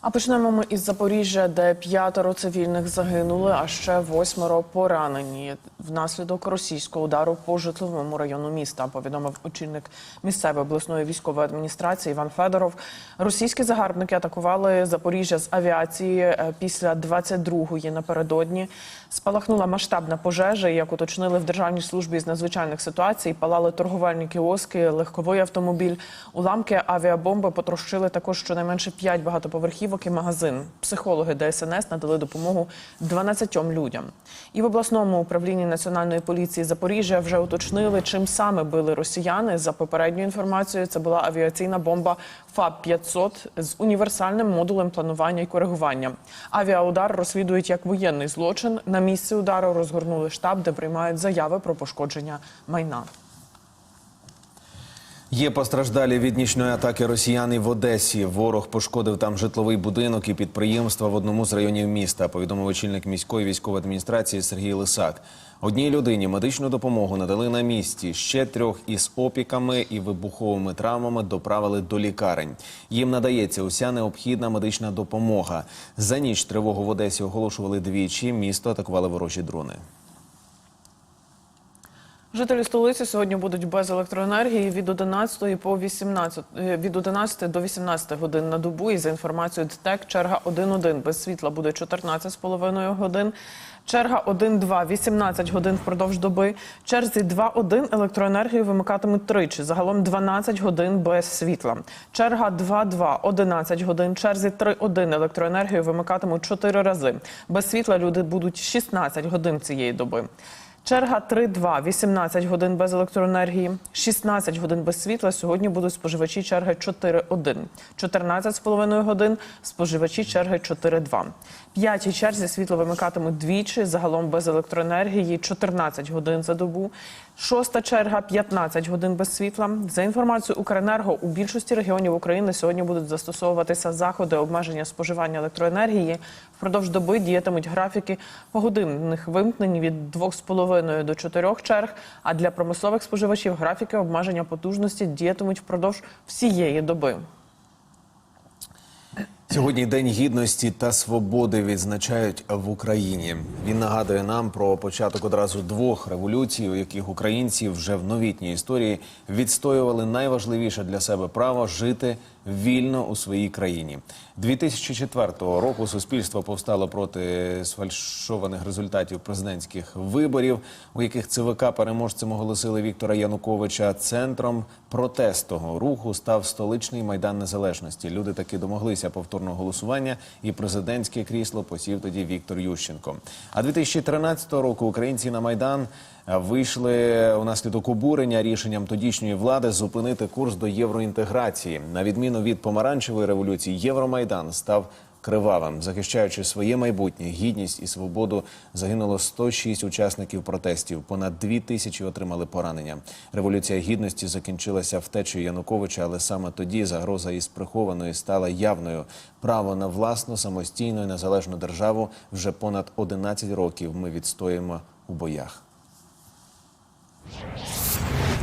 А почнемо ми із Запоріжжя, де п'ятеро цивільних загинули, а ще восьмеро поранені внаслідок російського удару по житловому району міста. Повідомив очільник місцевої обласної військової адміністрації Іван Федоров. Російські загарбники атакували Запоріжжя з авіації е, після 22-ї напередодні. Спалахнула масштабна пожежа. Як уточнили в державній службі з надзвичайних ситуацій, палали торговельні кіоски, легковий автомобіль. Уламки авіабомби потрощили також щонайменше 5 багатоповерхівок і магазин. Психологи ДСНС надали допомогу 12 людям. І в обласному управлінні національної поліції Запоріжжя вже уточнили, чим саме били росіяни. За попередньою інформацією, це була авіаційна бомба ФАБ 500 з універсальним модулем планування і коригування. Авіаудар розслідують як воєнний злочин. На місці удару розгорнули штаб, де приймають заяви про пошкодження майна. Є постраждалі від нічної атаки росіян і в Одесі. Ворог пошкодив там житловий будинок і підприємства в одному з районів міста. Повідомив очільник міської військової адміністрації Сергій Лисак. Одній людині медичну допомогу надали на місці. Ще трьох із опіками і вибуховими травмами доправили до лікарень. Їм надається уся необхідна медична допомога. За ніч тривогу в Одесі оголошували двічі. Місто атакували ворожі дрони. Жителі столиці сьогодні будуть без електроенергії від 11 по 18, е, від 11 до 18 годин на добу. І за інформацією ДТЕК, черга 1-1 без світла буде 14,5 годин. Черга 1-2 – 18 годин впродовж доби. Черзі 2-1 електроенергію вимикатимуть тричі. Загалом 12 годин без світла. Черга 2-2 – 11 годин. Черзі 3-1 електроенергію вимикатимуть 4 рази. Без світла люди будуть 16 годин цієї доби. Черга 3-2, 18 годин без електроенергії, 16 годин без світла. Сьогодні будуть споживачі черги 4-1, 14,5 годин споживачі черги 4-2. П'ятій черзі світло вимикатимуть двічі, загалом без електроенергії 14 годин за добу. Шоста черга 15 годин без світла. За інформацією Укренерго, у більшості регіонів України сьогодні будуть застосовуватися заходи обмеження споживання електроенергії. Впродовж доби діятимуть графіки погодинних вимкнень від 2,5 до 4 черг. А для промислових споживачів графіки обмеження потужності діятимуть впродовж всієї доби. Сьогодні День гідності та свободи відзначають в Україні. Він нагадує нам про початок одразу двох революцій, у яких українці вже в новітній історії відстоювали найважливіше для себе право жити вільно у своїй країні. 2004 року суспільство повстало проти сфальшованих результатів президентських виборів, у яких ЦВК переможцем оголосили Віктора Януковича. Центром протестного руху став столичний майдан незалежності. Люди таки домоглися повторного голосування, і президентське крісло посів тоді Віктор Ющенко. А 2013 року українці на майдан вийшли унаслідок обурення рішенням тодішньої влади зупинити курс до євроінтеграції. На відміну від помаранчевої революції, Євромайдан став кривавим, захищаючи своє майбутнє, гідність і свободу, загинуло 106 учасників протестів. Понад дві тисячі отримали поранення. Революція гідності закінчилася втечею Януковича, але саме тоді загроза із прихованої стала явною. Право на власну самостійну і незалежну державу вже понад 11 років ми відстоїмо у боях. Thank you.